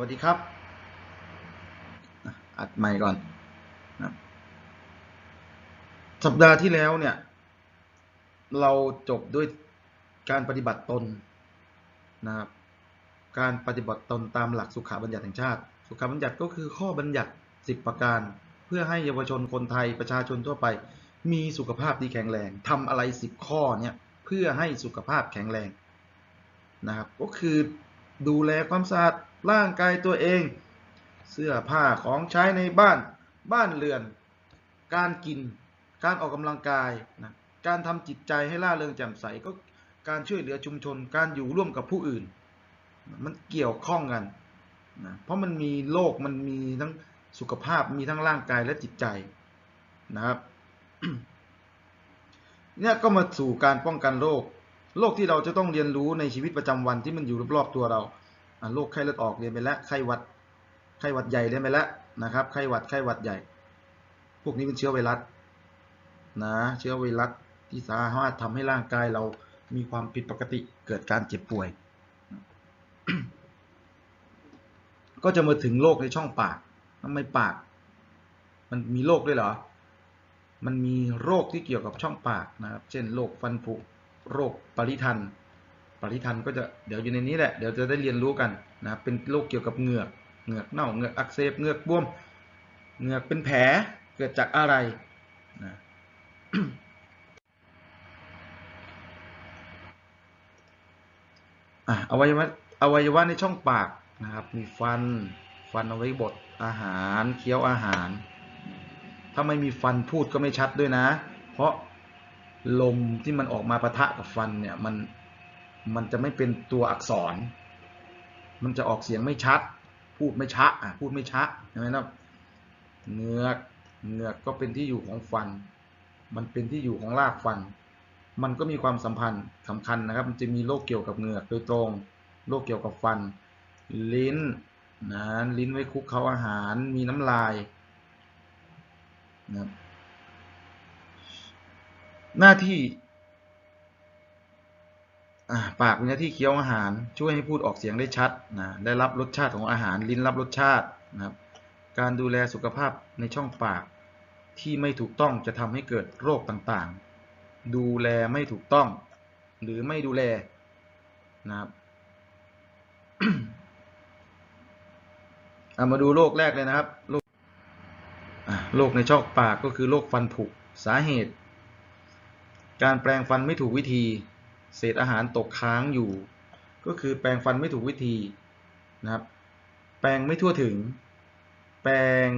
วัสดีครับ อัดใหม่ก่อนนะสัปดาห์ที่แล้วเนี่ย เราจบด้วยการปฏิบัติตนนะครับ การปฏิบัติตนตามหลักสุขาบัญญัติแห่งชาติ สุขาบัญญัติก็คือข้อบัญญัติ 10 ประการ เพื่อให้เยาวชนคนไทยประชาชนทั่วไป มีสุขภาพที่แข็งแรงทำอะไร 10 ข้อเนี่ยเพื่อให้สุขภาพแข็งแรงนะครับ ก็คือ ดูแลความสะอาดร่างกายตัวเอง เสื้อผ้าของใช้ในบ้านบ้านเรือน การกินการออกกำลังกายนะการทำจิตใจให้ล่าเริงแจ่มใสก็การช่วยเหลือชุมชน การอยู่ร่วมกับผู้อื่น มันเกี่ยวข้องกันนะเพราะมันมีโลกมันมีทั้งสุขภาพมีทั้งร่างกายและจิตใจนะครับเนี่ยก็มาสู่การป้องกันโรค โรคที่เราจะต้องเรียนรู้ในชีวิตประจำวันที่มันอยู่รอบๆตัวเราโรคไข้เลือดออกเรียนไปแล้วไข้หวัดไข้หวัดใหญ่เรียนไปแล้วนะครับไข้หวัดไข้หวัดใหญ่ พวกนี้เป็นเชื้อไวรัสนะเชื้อไวรัสที่สามารถทำให้ร่างกายเรามีความผิดปกติเกิดการเจ็บป่วย ก็จะมาถึงโรคในช่องปากทำไมปาก มันมีโรคด้วยเหรอ มันมีโรคที่เกี่ยวกับช่องปากนะครับ เช่นโรคฟันผุ โรคปริทันปริทันก็จะเดี๋ยวอยู่ในนี้แหละเดี๋ยวจะได้เรียนรู้กันนะครับเป็นโรคเกี่ยวกับเหงือกเหงือกเน่าเหงือกอักเสบเหงือกบวมเหงือกเป็นแผลเกิดจากอะไรนะอะอวัยวะอวัยวะในช่องปากนะครับมีฟันฟันเอาไว้บดอาหารเคี้ยวอาหาร ถ้าไม่มีฟันพูดก็ไม่ชัดด้วยนะ เพราะ ลมที่มันออกมาปะทะกับฟันเนี่ยมันมันจะไม่เป็นตัวอักษร มันจะออกเสียงไม่ชัด พูดไม่ชะอะพูดไม่ชะใช่ไหมครับเงือกเงือกก็เป็นที่อยู่ของฟัน มันเป็นที่อยู่ของรากฟัน มันก็มีความสัมพันธ์สำคัญนะครับ มันจะมีโรคเกี่ยวกับเงือกโดยตรงโรคเกี่ยวกับฟัน ลิ้นนะลิ้นไว้คุกเคาอาหาร มีน้ำลายนะครับ หน้าที่ปากมีหน้าที่เคี้ยวอาหาร ช่วยให้พูดออกเสียงได้ชัดนะได้รับรสชาติของอาหาร ลิ้นรับรสชาตินะครับการดูแลสุขภาพในช่องปากที่ไม่ถูกต้องจะทำให้เกิดโรคต่างๆ ดูแลไม่ถูกต้อง หรือไม่ดูแลนะครับเอามาดูโรคแรกเลยนะครับโรคโรคในช่องปากก็คือโรคฟันผุสาเหตุ การแปรงฟันไม่ถูกวิธี เศษอาหารตกค้างอยู่ ก็คือแปรงฟันไม่ถูกวิธีนะครับ แปรงไม่ทั่วถึง แปรง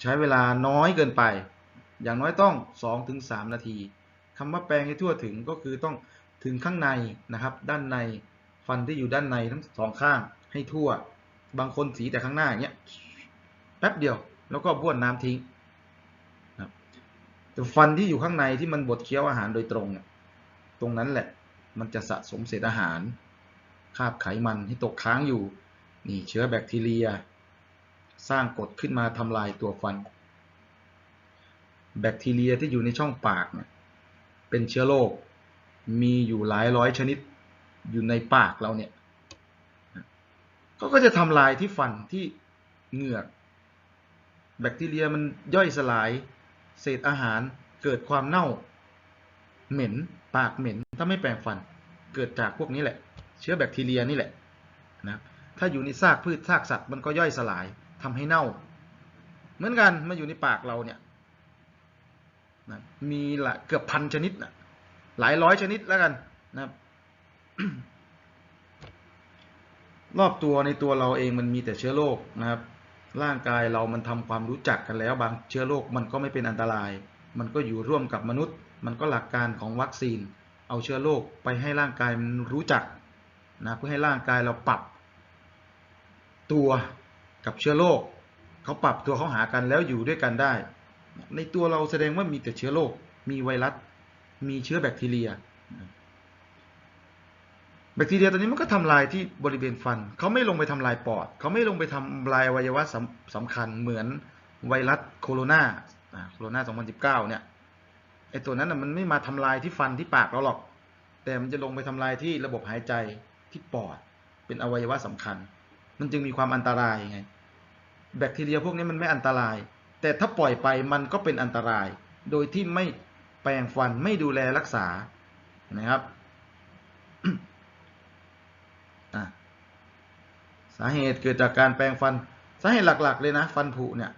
ใช้เวลาน้อยเกินไป อย่างน้อยต้อง 2-3 นาทีคำว่าแปรงให้ทั่วถึงก็คือต้องถึงข้างในนะครับ ด้านในฟันที่อยู่ด้านในทั้งสองข้างให้ทั่ว บางคนสีแต่ข้างหน้าอย่างเงี้ยแป๊บเดียวแล้วก็บ้วนน้ำทิ้ง แต่ฟันที่อยู่ข้างในที่มันบดเคี้ยวอาหารโดยตรงเนี่ยตรงนั้นแหละ มันจะสะสมเศษอาหารคาบไขมันที่ตกค้างอยู่ นี่เชื้อแบคทีเรีย สร้างกรดขึ้นมาทำลายตัวฟัน แบคทีเรียที่อยู่ในช่องปากเนี่ยเป็นเชื้อโรคมีอยู่หลายร้อยชนิดอยู่ในปากเราเนี่ยเขาก็จะทำลายที่ฟันที่เหงือก แบคทีเรียมันย่อยสลาย เศษอาหารเกิดความเน่า เหม็น ปากเหม็น ถ้าไม่แปรงฟัน เกิดจากพวกนี้แหละ เชื้อแบคทีเรียนี่แหละนะถ้าอยู่ในซากพืชซากสัตว์มันก็ย่อยสลายทำให้เน่า เหมือนกันมาอยู่ในปากเราเนี่ยนะมีละเกือบพันชนิดนะหลายร้อยชนิดแล้วกันนะครับรอบตัวในตัวเราเองมันมีแต่เชื้อโรคนะครับ ร่างกายเรามันทำความรู้จักกันแล้ว บางเชื้อโรคมันก็ไม่เป็นอันตราย มันก็อยู่ร่วมกับมนุษย์ มันก็หลักการของวัคซีน เอาเชื้อโรคไปให้ร่างกายมันรู้จักนะเพื่อให้ร่างกายเราปรับ ตัวกับเชื้อโรคเขาปรับตัวเขาหากันแล้วอยู่ด้วยกันได้ ในตัวเราแสดงว่ามีแต่เชื้อโรคมีไวรัส มีเชื้อแบคทีเรีย แบคทีเรียตัวนี้มันก็ทำลายที่บริเวณฟัน เขาไม่ลงไปทำลายปอด เขาไม่ลงไปทำลายอวัยวะสำสำคัญเหมือนไวรัสโคโรนาโคโรนา2019 เนี่ย ไอตัวนั้นมันไม่มาทำลายที่ฟันที่ปากเราหรอก แต่มันจะลงไปทำลายที่ระบบหายใจที่ปอด เป็นอวัยวะสำคัญ มันจึงมีความอันตรายไง แบคทีเรียพวกนี้มันไม่อันตราย แต่ถ้าปล่อยไปมันก็เป็นอันตราย โดยที่ไม่แปรงฟันไม่ดูแลรักษา นะครับ อะ สาเหตุเกิดจากการแปรงฟัน สาเหตุหลักๆ เลยนะ ฟันผุเนี่ย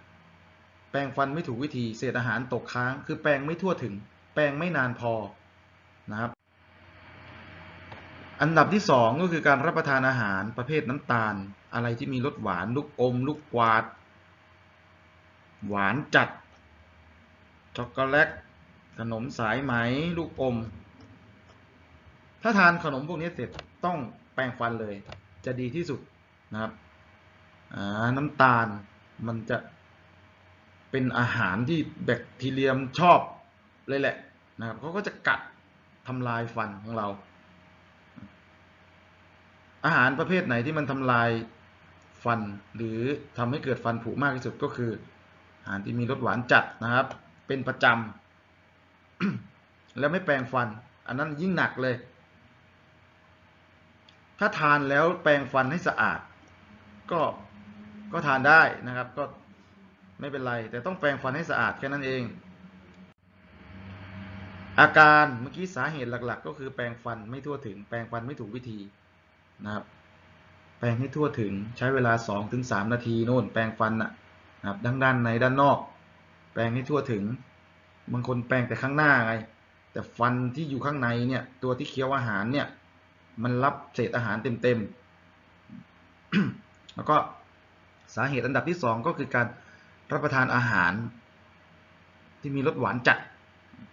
แปรงฟันไม่ถูกวิธี เศษอาหารตกค้าง คือแปรงไม่ทั่วถึง แปรงไม่นานพอ นะครับ อันดับที่สองก็คือการรับประทานอาหารประเภทน้ำตาล อะไรที่มีรสหวาน ลูกอม ลูกกวาด หวานจัด ช็อกโกแลต ขนมสายไหม ลูกอม ถ้าทานขนมพวกนี้เสร็จต้องแปรงฟันเลย จะดีที่สุด นะครับน้ำตาลมันจะเป็นอาหารที่แบคทีเรียมชอบเลยแหละนะครับเขาก็จะกัดทำลายฟันของเรา อาหารประเภทไหนที่มันทำลายฟันหรือทำให้เกิดฟันผุมากที่สุดก็คือ อาหารที่มีรสหวานจัดนะครับ เป็นประจำแล้วไม่แปรงฟัน อันนั้นยิ่งหนักเลย ถ้าทานแล้วแปรงฟันให้สะอาด ก็ก็ทานได้นะครับ ก็ไม่เป็นไร แต่ต้องแปรงฟันให้สะอาดแค่นั้นเอง อาการเมื่อกี้สาเหตุหลัก ๆ ก็คือแปรงฟันไม่ทั่วถึง แปรงฟันไม่ถูกวิธีนะครับ แปรงให้ทั่วถึงใช้เวลา 2-3 นาทีโน่นแปรงฟันนะนะครับด้านด้านในด้านนอก แปรงให้ทั่วถึงบางคนแปรงแต่ข้างหน้าไง แต่ฟันที่อยู่ข้างในเนี่ย ตัวที่เคี้ยวอาหารเนี่ย มันรับเศษอาหารเต็มๆ แล้วก็สาเหตุอันดับที่สองก็คือการรับประทานอาหาร ที่มีรสหวานจัด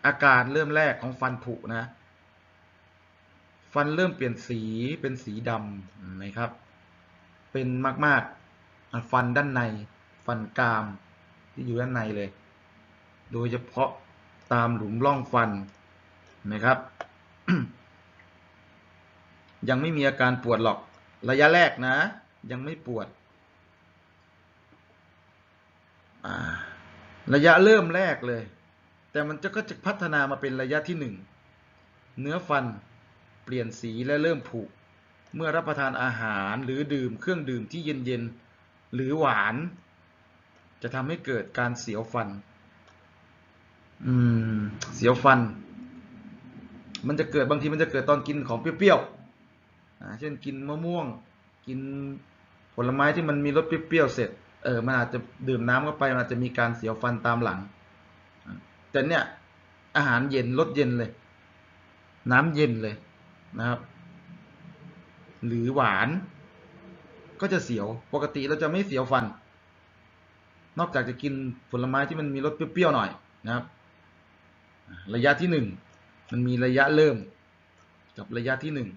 อาการเริ่มแรกของฟันผุนะ ฟันเริ่มเปลี่ยนสีเป็นสีดำนไหมครับ เป็นมากๆฟันด้านใน ฟันกรามที่อยู่ด้านในเลย โดยเฉพาะตามหลุมร่องฟันนไหมครับ ยังไม่มีอาการปวดหรอกระยะแรกนะ ยังไม่ปวด ระยะเริ่มแรกเลย แต่มันจะก็จะพัฒนามาเป็นระยะที่หนึ่งเนื้อฟันเปลี่ยนสีและเริ่มผุ เมื่อรับประทานอาหารหรือดื่มเครื่องดื่มที่เย็นๆ หรือหวาน จะทำให้เกิดการเสียวฟัน อืม เสียวฟัน มันจะเกิดบางทีมันจะเกิดตอนกินของเปรี้ยวๆเช่นกินมะม่วง กิน ผลไม้ที่มันมีรสเปรี้ยวๆเสร็จเออมันอาจจะดื่มน้ำเข้าไปมันอาจจะมีการเสียวฟันตามหลัง แต่เนี่ยอาหารเย็นรสเย็นเลย น้ำเย็นเลยนะครับ หรือหวาน ก็จะเสียวปกติเราจะไม่เสียวฟัน นอกจากจะกินผลไม้ที่มันมีรสเปรี้ยวๆหน่อยนะครับ ระยะที่หนึ่งมันมีระยะเริ่ม กับระยะที่หนึ่ง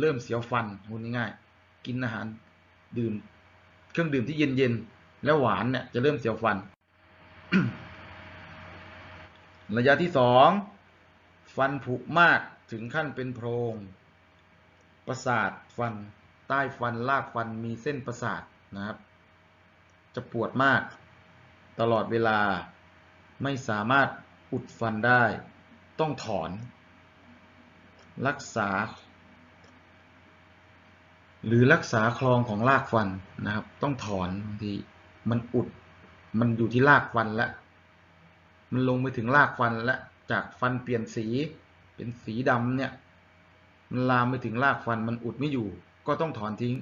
เริ่มเสียวฟันพูดง่ายๆ กินอาหารดื่ม เครื่องดื่มที่เย็นๆแล้วหวานเนี่ยจะเริ่มเสียวฟัน ระยะที่สองฟันผุมากถึงขั้นเป็นโพรง ประสาทฟันใต้ฟันรากฟันมีเส้นประสาทนะครับ จะปวดมาก ตลอดเวลาไม่สามารถอุดฟันได้ ต้องถอน รักษา หรือรักษาคลองของรากฟันนะครับ ต้องถอนบางทีมันอุด มันอยู่ที่รากฟันแล้วมันลงไปถึงรากฟันแล้วจากฟันเปลี่ยนสี เป็นสีดำเนี่ย มันลามไปถึงรากฟันมันอุดไม่อยู่ ก็ต้องถอนทิ้ง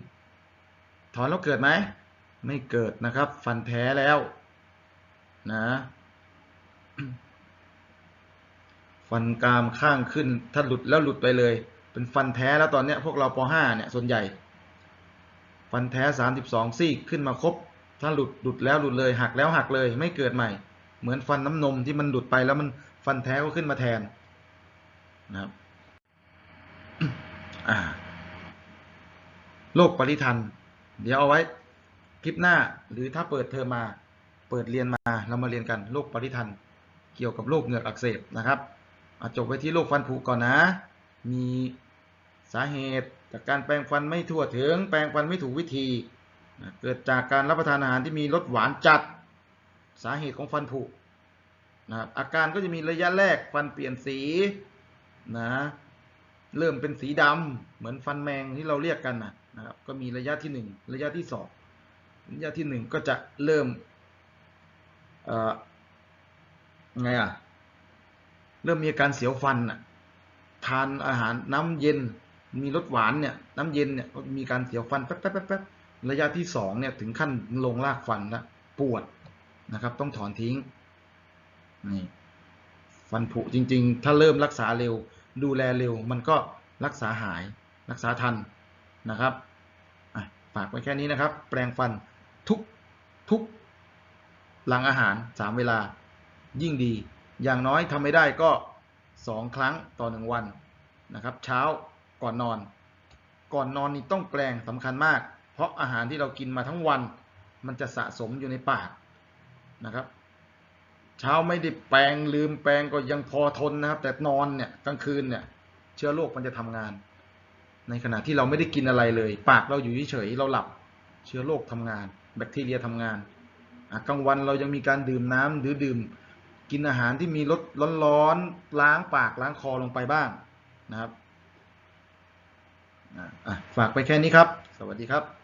ถอนแล้วเกิดไหมไม่เกิดนะครับ ฟันแท้แล้วนะฟันกรามข้างขึ้น ถ้าหลุดแล้วหลุดไปเลย เป็นฟันแท้แล้วตอนเนี้ยพวกเราป .5 เนี่ยส่วนใหญ่ ฟันแท้สามสิบสองซี่ขึ้นมาครบ ถ้าหลุดหลุดแล้วหลุดเลยหักแล้วหักเลยไม่เกิดใหม่ เหมือนฟันน้ำนมที่มันหลุดไปแล้วมันฟันแท้ก็ขึ้นมาแทนนะครับโรคปริทัน เดี๋ยวเอาไว้คลิปหน้าหรือถ้าเปิดเทอมมาเปิดเรียนมาเรามาเรียนกันโรคปริทัน เกี่ยวกับโรคเหงือกอักเสบนะครับอาจบไว้ที่โรคฟันผุก่อนนะ มี สาเหตุจากการแปรงฟันไม่ทั่วถึง แปรงฟันไม่ถูกวิธี เกิดจากการรับประทานอาหารที่มีรสหวานจัด สาเหตุของฟันผุนะครับอาการก็จะมีระยะแรกฟันเปลี่ยนสีนะเริ่มเป็นสีดำเหมือนฟันแมงที่เราเรียกกันนะนะครับก็มีระยะที่หนึ่งระยะที่สองระยะที่หนึ่งก็จะเริ่มเอ่อไงอะเริ่มมีอาการเสียวฟันอะทานอาหารน้ำเย็น มีรสหวานเนี่ยน้ำเย็นเนี่ยก็มีการเสียวฟันแป๊บแป๊บแป๊บแป๊บระยะที่สองเนี่ยถึงขั้นลงรากฟันแล้วปวดนะครับ ต้องถอนทิ้งนี่ฟันผุจริง ๆ ถ้าเริ่มรักษาเร็ว ดูแลเร็ว มันก็รักษาหายรักษาทันนะครับฝากไว้แค่นี้นะครับ แปรงฟันทุกทุกหลังอาหารสามเวลายิ่งดี อย่างน้อยทำไม่ได้ก็สองครั้งต่อหนึ่งวันนะครับ เช้า ก่อนนอน ก่อนนอนนี่ต้องแปรงสำคัญมาก เพราะอาหารที่เรากินมาทั้งวัน มันจะสะสมอยู่ในปากนะครับ เช้าไม่ได้แปรงลืมแปรงก็ยังพอทนนะครับ แต่นอนเนี่ยกลางคืนเนี่ย เชื้อโรคมันจะทำงาน ในขณะที่เราไม่ได้กินอะไรเลย ปากเราอยู่เฉยเราหลับ เชื้อโรคทำงาน แบคทีเรียทำงานกลางวันเรายังมีการดื่มน้ำหรือดื่ม กินอาหารที่มีรสร้อนๆล้างปากล้างคอลงไปบ้างนะครับ ฝากไปแค่นี้ครับ สวัสดีครับ